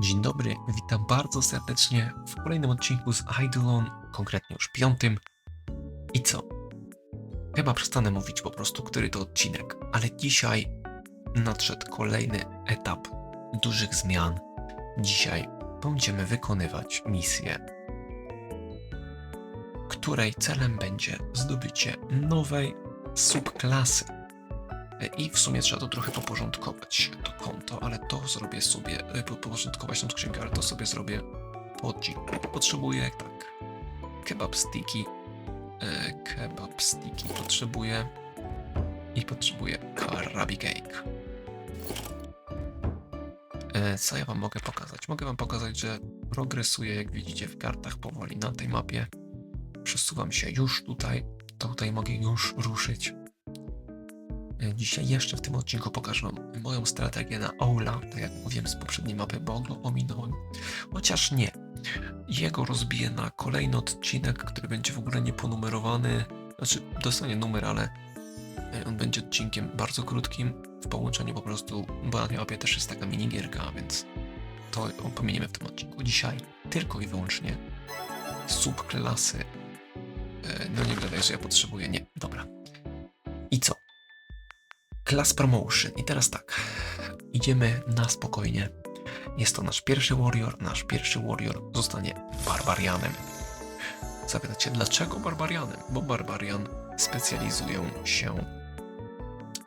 Dzień dobry, witam bardzo serdecznie w kolejnym odcinku z Eidolon, konkretnie już piątym. I co? Chyba przestanę mówić po prostu, który to odcinek, ale dzisiaj nadszedł kolejny etap dużych zmian. Dzisiaj będziemy wykonywać misję, której celem będzie zdobycie nowej subklasy. I w sumie trzeba to trochę poporządkować, to konto, ale to zrobię sobie, po- poporządkować tą skrzynkę, ale to sobie zrobię po odcinku. Potrzebuję, tak, kebab sticky, e, kebab sticky potrzebuję i potrzebuję karabi cake. E, Co ja wam mogę pokazać? Mogę wam pokazać, że progresuję, jak widzicie, w kartach powoli na tej mapie. Przesuwam się już tutaj, tutaj mogę już ruszyć. E, Dzisiaj jeszcze w tym odcinku pokażę Wam moją strategię na Oula, tak jak mówiłem z poprzedniej mapy, bo go ominąłem. Chociaż nie. Jego rozbiję na kolejny odcinek, który będzie w ogóle nieponumerowany. Znaczy, dostanie numer, ale e, on będzie odcinkiem bardzo krótkim w połączeniu po prostu, bo na mapie też jest taka minigierka, więc to pominiemy w tym odcinku. Dzisiaj tylko i wyłącznie subklasy. E, No nie gadaj, że ja potrzebuję. Nie, dobra. I co? Class Promotion. I teraz tak. Idziemy na spokojnie. Jest to nasz pierwszy warrior. Nasz pierwszy warrior zostanie barbarianem. Zapytacie, dlaczego barbarianem? Bo barbarian specjalizują się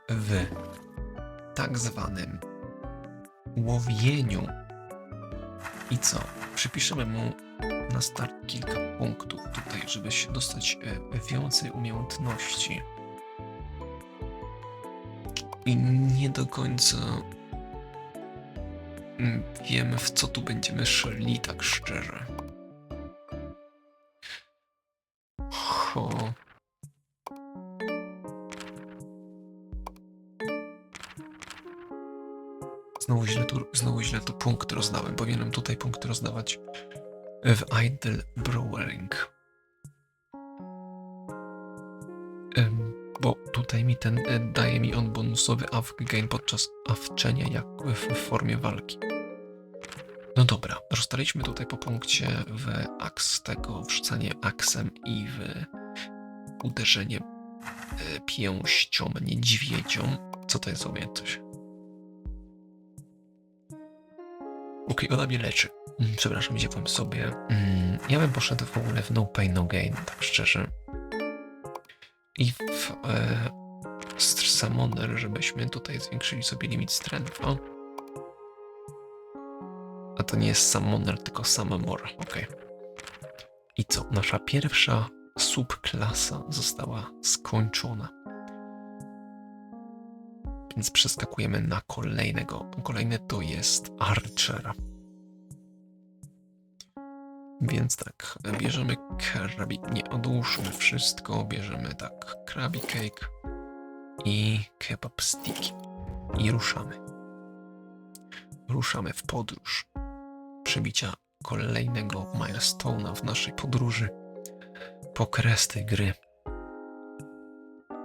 w tak zwanym łowieniu. I co? Przypiszemy mu na start kilka punktów tutaj, żeby się dostać e, więcej umiejętności i nie do końca mm, wiemy, w co tu będziemy szli, tak szczerze. Ho. Znowu źle, tu, znowu źle tu punkt rozdałem. Powinienem tutaj punkt rozdawać w Idle Brewing. Em, bo tutaj mi ten e, daje mi on bonusowy AF gain podczas awczenia jak w, w formie walki. No dobra, rozstaliśmy tutaj po punkcie w aks tego, wrzucanie aksem i w uderzenie e, pięścią niedźwiedzią. Co to jest umiejętność? Okej, ona mnie leczy. Mm, Przepraszam, powiem sobie. Mm, ja bym poszedł w ogóle w no pain, no gain, tak szczerze i w e, Summoner, żebyśmy tutaj zwiększyli sobie limit strength'a. A to nie jest Summoner, tylko Summon Okej. I co? Nasza pierwsza subklasa została skończona. Więc przeskakujemy na kolejnego. Kolejny to jest Archer. Więc tak, bierzemy krabi... Nie, odłóżmy wszystko. Bierzemy tak, krabi cake i kebab sticky. I ruszamy. Ruszamy w podróż. Przebicia kolejnego milestone'a w naszej podróży po kres tej gry.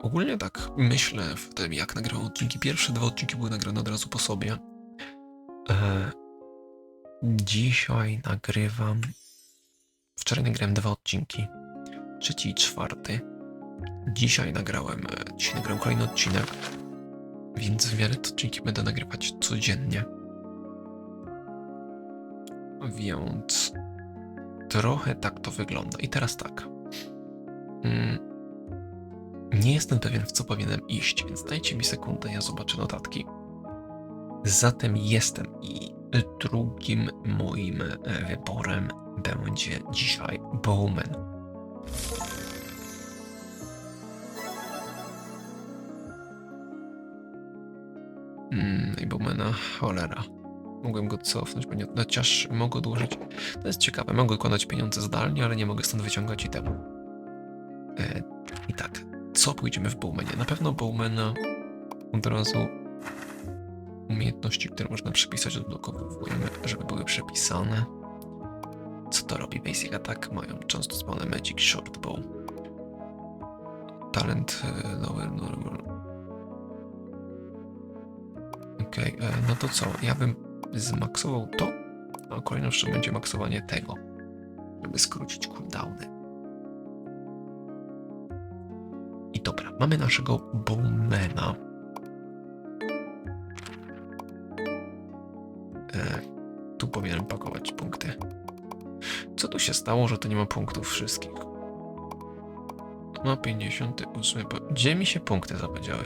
Ogólnie tak myślę w tym, jak nagrałem odcinki. Pierwsze dwa odcinki były nagrane od razu po sobie. E, dzisiaj nagrywam Wczoraj nagrałem dwa odcinki. Trzeci i czwarty. Dzisiaj nagrałem, e, dzisiaj nagrałem kolejny odcinek. Więc w miarę te odcinki będę nagrywać codziennie. Więc trochę tak to wygląda. I teraz tak. Mm, nie jestem pewien, w co powinienem iść, więc dajcie mi sekundę, ja zobaczę notatki. Zatem jestem i drugim moim e, wyborem będzie dzisiaj Bowman. Mm, I Bowmana, cholera. Mogłem go cofnąć, bo nie, chociaż mogę odłożyć. To jest ciekawe, mogę układać pieniądze zdalnie, ale nie mogę stąd wyciągać i temu. E, I tak, co pójdziemy w Bowmanie? Na pewno Bowmana od razu umiejętności, które można przypisać, odblokowujemy, żeby były przepisane. Co to robi? Basic Attack mają często zwane Magic Short Bow. Talent e, lower, lower. Okej, e, no to co? Ja bym zmaksował to A kolejną rzeczą będzie maksowanie tego, żeby skrócić cooldowny. I dobra, mamy naszego Bowmana. E, tu powinienem pakować punkty. Co tu się stało, że to nie ma punktów wszystkich? Ma 58. po- Gdzie mi się punkty zapowiedziały?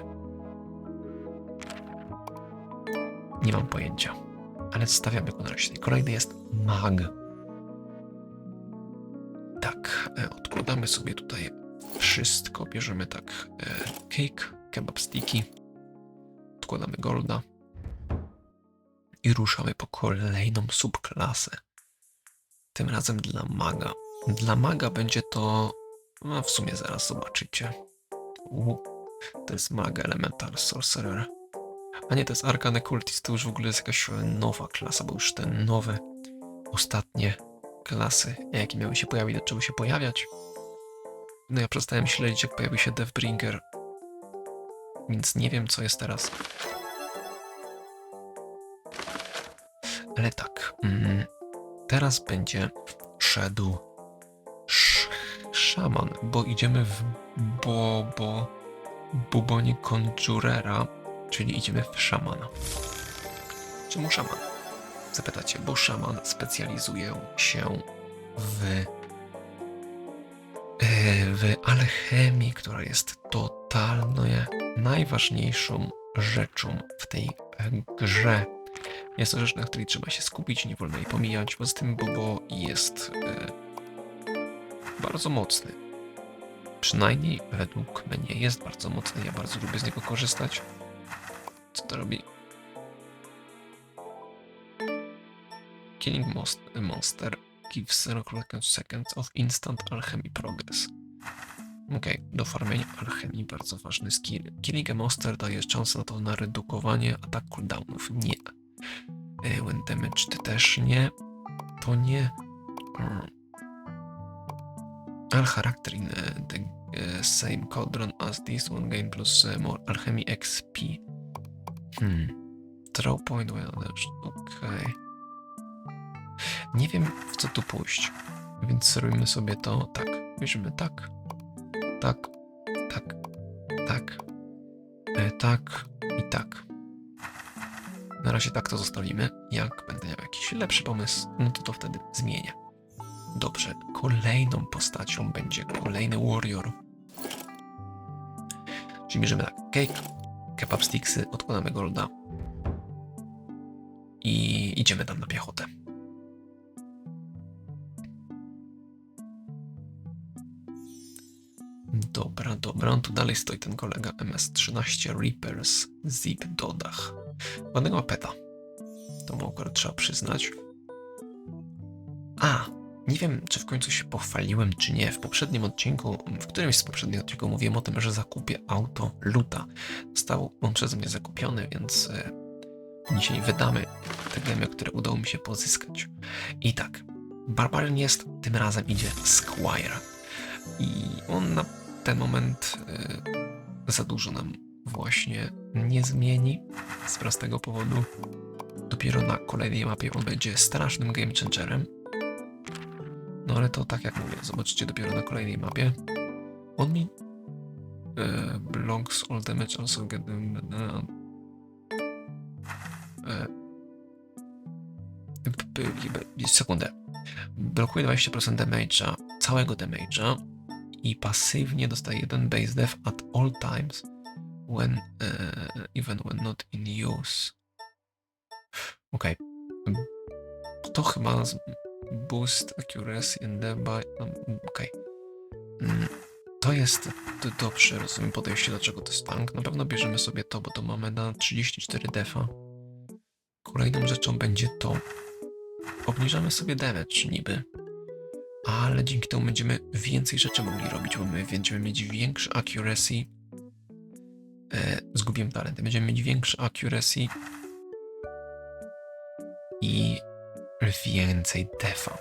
Nie mam pojęcia. Ale stawiamy go na razie. Kolejny jest mag. Tak, e, odkładamy sobie tutaj wszystko. Bierzemy tak e, cake, kebab sticky. Odkładamy golda. I ruszamy po kolejną subklasę. Tym razem dla maga. Dla maga będzie to. No, w sumie zaraz zobaczycie. U, to jest maga Elemental Sorcerer. A nie, to jest Arcane Cultist. To już w ogóle jest jakaś nowa klasa, bo już te nowe, ostatnie klasy, jakie miały się pojawić, zaczęły się pojawiać. No ja przestałem śledzić, jak pojawił się Deathbringer. Więc nie wiem, co jest teraz. Ale tak. Mm, teraz będzie szedł sz, szaman, bo idziemy w Bobo Bubonie Conjurera, czyli idziemy w szamana. Czemu szaman? Zapytacie, bo szaman specjalizuje się w e, w alchemii, która jest totalnie najważniejszą rzeczą w tej e, grze. Jest to rzecz, na której trzeba się skupić, nie wolno jej pomijać. Poza tym Bobo jest e, bardzo mocny. Przynajmniej według mnie jest bardzo mocny. Ja bardzo lubię z niego korzystać. Co to robi? Killing most, Monster gives 0 seconds of instant alchemy progress. Okej, do farmienia alchemii bardzo ważny skill. Killing a Monster daje szansę na to na redukowanie atak cooldownów. Nie. E, When damaged też nie. To nie. Mm. All character in uh, the uh, same cauldron as this one gain plus uh, more alchemy XP. Hmm. Throw point when damaged. Okej. Nie wiem w co tu pójść. Więc zrobimy sobie to tak. Bierzemy tak. Tak. Tak. Tak. E, tak. I tak. Na razie tak to zostawimy. Jak będę miał jakiś lepszy pomysł, no to to wtedy zmienię. Dobrze, kolejną postacią będzie kolejny warrior. Czyli bierzemy tak, cake, kebab sticksy, odkładamy golda i idziemy tam na piechotę. Dobra, dobra, tu dalej stoi ten kolega MS-13 Reapers Zip Dodach. Ładnego peta. To mu akurat trzeba przyznać. A, nie wiem, czy w końcu się pochwaliłem, czy nie. W poprzednim odcinku, w którymś z poprzednich odcinków mówiłem o tym, że zakupię auto Luta. Został on przeze mnie zakupiony, więc e, dzisiaj wydamy te gemy, które udało mi się pozyskać. I tak, Barbarian jest, tym razem idzie Squire. I on na ten moment e, za dużo nam właśnie nie zmieni z prostego powodu. Dopiero na kolejnej mapie on będzie strasznym game changerem. No ale to tak jak mówię, zobaczycie dopiero na kolejnej mapie. On mi e, blocks all damage also get them e, p- p- p- sekundę. Blokuje 20% damage'a, całego damage'a i pasywnie dostaje jeden base def at all times when e, even when not in use. Okej. To chyba boost accuracy and thereby... no, Okej. Mm, To jest dobrze, rozumiem podejście, dlaczego to jest tank. Na pewno bierzemy sobie to, bo to mamy na 34 defa. Kolejną rzeczą będzie to. Obniżamy sobie damage niby. Ale dzięki temu będziemy więcej rzeczy mogli robić, bo my będziemy mieć większy accuracy. Zgubiłem talent. Będziemy mieć większy accuracy i więcej defa.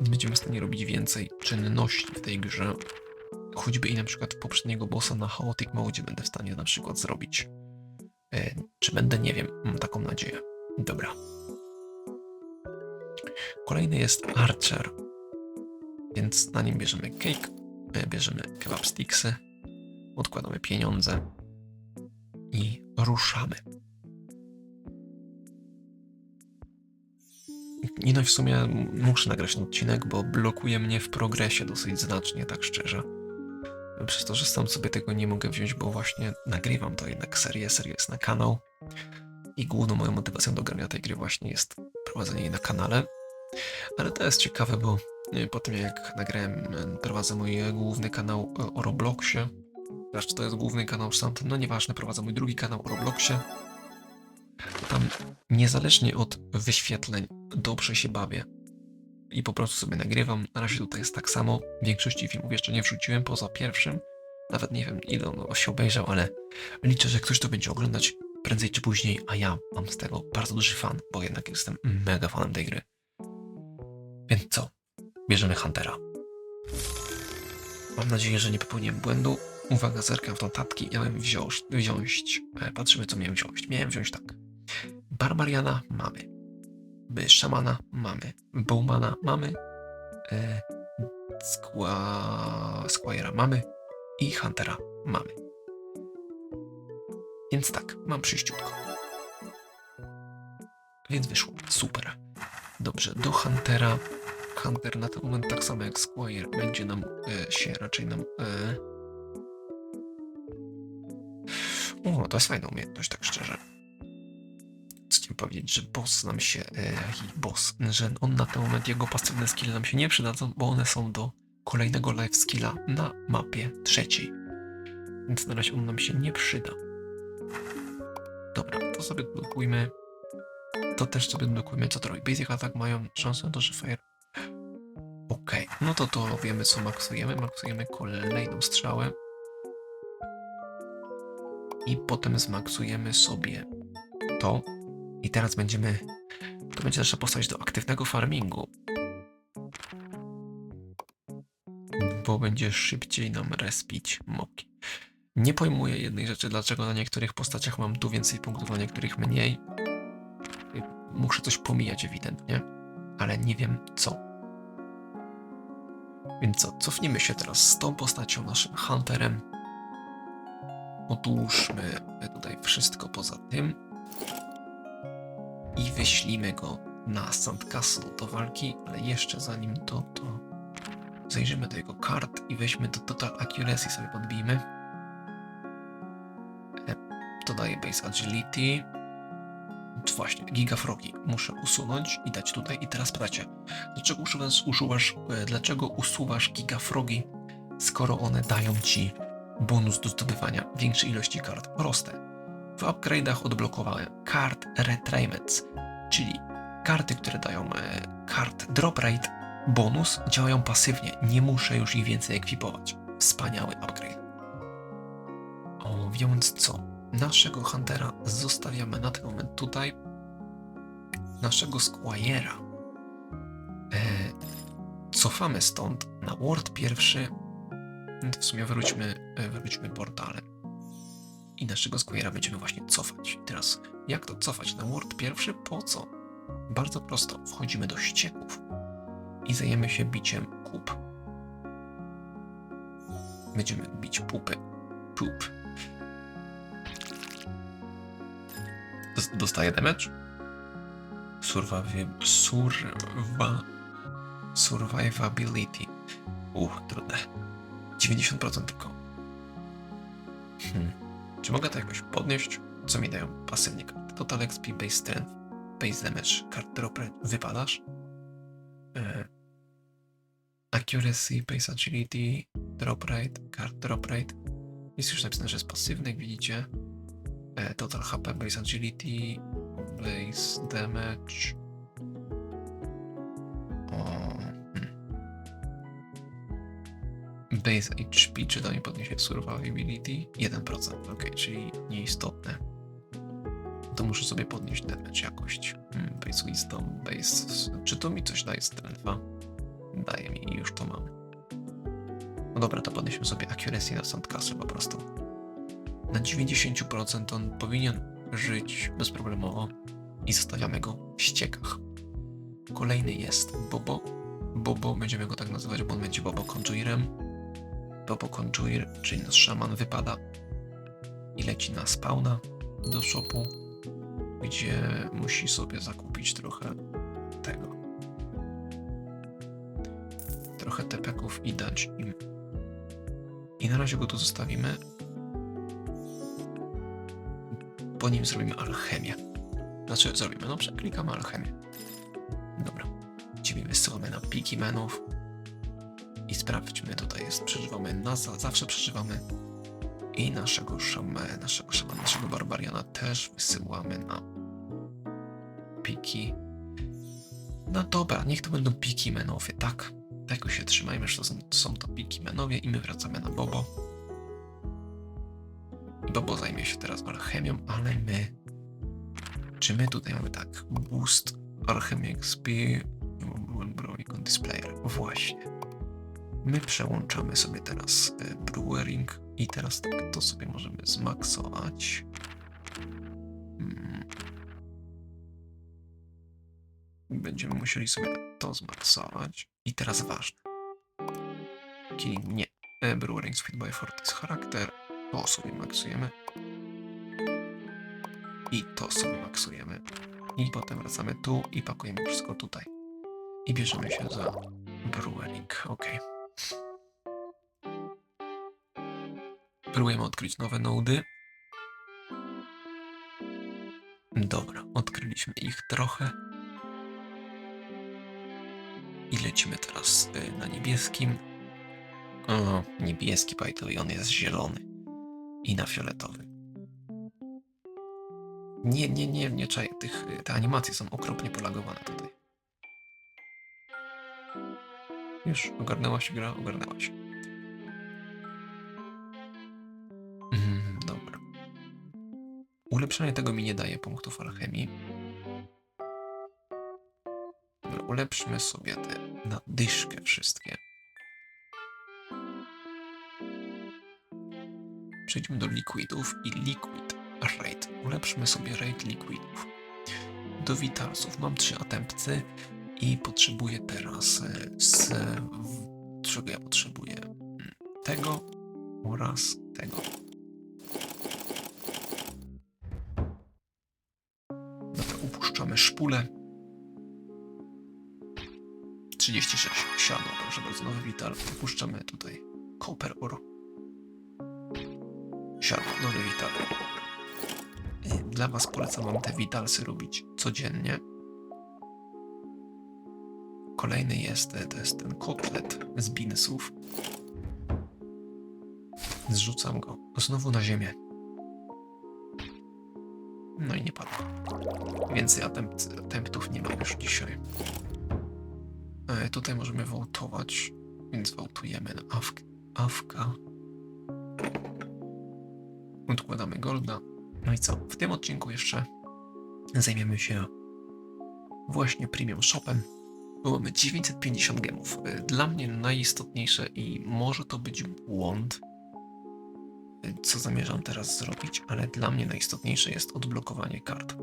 Będziemy w stanie robić więcej czynności w tej grze. Choćby i na przykład poprzedniego bossa na Chaotic Mode będę w stanie na przykład zrobić. E, czy będę? Nie wiem. Mam taką nadzieję. Dobra. Kolejny jest Archer, więc na nim bierzemy cake, e, bierzemy kebab sticksy, odkładamy pieniądze i ruszamy. Nie no, w sumie muszę nagrać ten odcinek, bo blokuje mnie w progresie dosyć znacznie, tak szczerze. Przez to, że sam sobie tego nie mogę wziąć, bo właśnie nagrywam to jednak serię, seria jest na kanał i główną moją motywacją do grania tej gry właśnie jest prowadzenie jej na kanale. Ale to jest ciekawe, bo y, po tym jak nagrałem, y, prowadzę mój główny kanał y, o Robloxie, znaczy to jest główny kanał sam, no nieważne, prowadzę mój drugi kanał o Robloxie, tam niezależnie od wyświetleń dobrze się bawię. I po prostu sobie nagrywam. Na razie tutaj jest tak samo. Większości filmów jeszcze nie wrzuciłem, poza pierwszym. Nawet nie wiem, ile on się obejrzał, ale liczę, że ktoś to będzie oglądać prędzej czy później, a ja mam z tego bardzo duży fan, bo jednak jestem mega fanem tej gry. Więc co? Bierzemy Huntera. Mam nadzieję, że nie popełniłem błędu. Uwaga, zerkam w notatki. Miałem wziąć, wziąć. E, patrzymy, co miałem wziąć. Miałem wziąć tak. Barbariana mamy. Szamana mamy. Bowmana mamy. E. Squire'a mamy. I Huntera mamy. Więc tak, mam przyjściutko. Więc wyszło. Super. Dobrze, do Huntera. Hunter na ten moment tak samo jak Squire będzie nam e, się raczej nam. E... O, to jest fajna umiejętność, tak szczerze. Chciałem powiedzieć, że boss nam się. Jaki boss, że on na ten moment jego pasywne skille nam się nie przydadzą, bo one są do kolejnego life skilla na mapie trzeciej. Więc na razie on nam się nie przyda. Dobra, to sobie blokujmy. To też sobie blokujmy, co to robi. Basic attack mają szansę do, że fire Okej, no to to wiemy co maksujemy. Maksujemy kolejną strzałę. I potem zmaksujemy sobie to. I teraz będziemy... To będzie nasza postać do aktywnego farmingu. Bo będzie szybciej nam respić moki. Nie pojmuję jednej rzeczy, dlaczego na niektórych postaciach mam tu więcej punktów, na niektórych mniej. Muszę coś pomijać ewidentnie, ale nie wiem co. Więc co, cofnijmy się teraz z tą postacią, naszym Hunterem. Odłóżmy tutaj wszystko poza tym. I wyślimy go na Sandcastle do walki, ale jeszcze zanim to, to zajrzymy do jego kart i weźmy do Total Accuracy sobie podbijmy. E, To daje Base Agility. Właśnie, Gigafrogi muszę usunąć i dać tutaj. I teraz pytacie, dlaczego usuwasz, usuwasz, e, dlaczego usuwasz gigafrogi, skoro one dają ci bonus do zdobywania większej ilości kart? Proste. W upgrade'ach odblokowałem kart retrainments, czyli karty, które dają e, kart drop rate bonus, działają pasywnie. Nie muszę już ich więcej ekwipować. Wspaniały upgrade. O, więc co? Naszego Huntera zostawiamy na ten moment tutaj. Naszego Squire'a e, cofamy stąd na Ward pierwszy. W sumie wróćmy, e, wróćmy portalem. I naszego Squire'a będziemy właśnie cofać. Teraz, jak to cofać na Ward pierwszy? Po co? Bardzo prosto. Wchodzimy do ścieków i zajmiemy się biciem kup. Będziemy bić pupy. Dos- Dostaje damage? Survivi... Surva... Survivability. Uch, trudne. 90% tylko. Hmm. Czy mogę to jakoś podnieść? Co mi dają pasywnie karty? Total XP, base strength, base damage, card drop rate. Wypadasz? E... Accuracy, base agility, drop rate, card drop rate. Jest już napisane, że jest pasywny, jak widzicie. E, Total HP, base agility, base damage. Base HP, czy to mi podniesie survivability? 1%, ok, czyli nieistotne. To muszę sobie podnieść damage jakość. Hmm, base wisdom, base... Czy to mi coś daje strengtha? Daje mi i już to mam. No dobra, to podnieśmy sobie accuracy na Sandcastle po prostu na 90% on powinien żyć bezproblemowo i zostawiamy go w ściekach. Kolejny jest Bobo. Bobo, będziemy go tak nazywać, bo on będzie Bobo Conjuirem. Conjuir, czyli nasz szaman, wypada i leci na spawna do shopu, gdzie musi sobie zakupić trochę tego. Trochę tepeków i dać im. I na razie go tu zostawimy. Po nim zrobimy alchemię. Znaczy zrobimy, no przeklikamy alchemię. Dobra. Ciebie wysyłamy na piki menów. I sprawdźmy, tutaj jest, przeżywamy, na, za- zawsze przeżywamy. I naszego szamę, naszego szamana, naszego barbariana też wysyłamy na piki. No dobra, niech to będą piki menowie, tak. Tego się trzymajmy, że to są, są to piki menowie i my wracamy na Bobo. Bobo zajmie się teraz alchemią, ale my... Czy my tutaj mamy tak? Boost, Alchemy XP, Brewing on Displayer. Właśnie. My przełączamy sobie teraz e, Brewering i teraz tak, to sobie możemy zmaksować. Mm. Będziemy musieli sobie to zmaksować. I teraz ważne. Killing nie. E, Brewering Speed by Fortis charakter. To sobie maksujemy. I to sobie maksujemy. I potem wracamy tu i pakujemy wszystko tutaj. I bierzemy się za Brewering. Ok. Próbujemy odkryć nowe nody. Dobra, odkryliśmy ich trochę. I lecimy teraz y, na niebieskim. O, niebieski by on jest zielony. I na fioletowy. Nie, nie, nie, nie czaję tych, y, te animacje są okropnie polagowane tutaj. Już ogarnęła się gra, ogarnęła się. Mm, dobra. Ulepszenie tego mi nie daje punktów alchemii. Dobra, ulepszmy sobie te na dyszkę wszystkie. Przejdźmy do liquidów i liquid raid. Ulepszmy sobie raid liquidów. Do witalsów mam trzy atempty i potrzebuję teraz e, z... w- czego ja potrzebuję? Tego oraz tego. Dobra, upuszczamy szpulę. 36 siano, proszę bardzo, nowy wital. Upuszczamy tutaj copper ore. Siano, nowy wital. Y, Dla was polecam wam te witalsy robić codziennie. Kolejny jest, e, to jest ten kotlet z binsów. Zrzucam go znowu na ziemię. No i nie padł. Więcej attempt, attemptów nie mam już dzisiaj. E, tutaj możemy wołtować, więc wołtujemy na awk, awka. Odkładamy golda. No i co? W tym odcinku jeszcze zajmiemy się właśnie premium shopem. Mamy 950 gemów. E, Dla mnie najistotniejsze i może to być błąd, e, co zamierzam teraz zrobić, ale dla mnie najistotniejsze jest odblokowanie kart.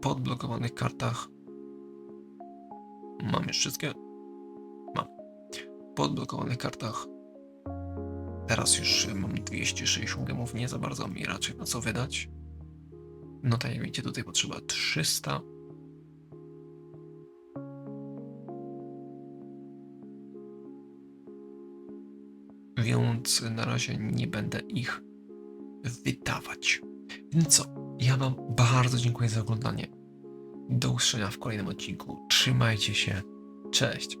Po odblokowanych kartach mam już wszystkie. Mam. Po odblokowanych kartach teraz już e, mam 260 gemów, nie za bardzo mi raczej na co wydać. No tak jak widzicie, tutaj potrzeba 300. Więc na razie nie będę ich wydawać. Więc co? Ja Wam bardzo dziękuję za oglądanie. Do usłyszenia w kolejnym odcinku. Trzymajcie się. Cześć.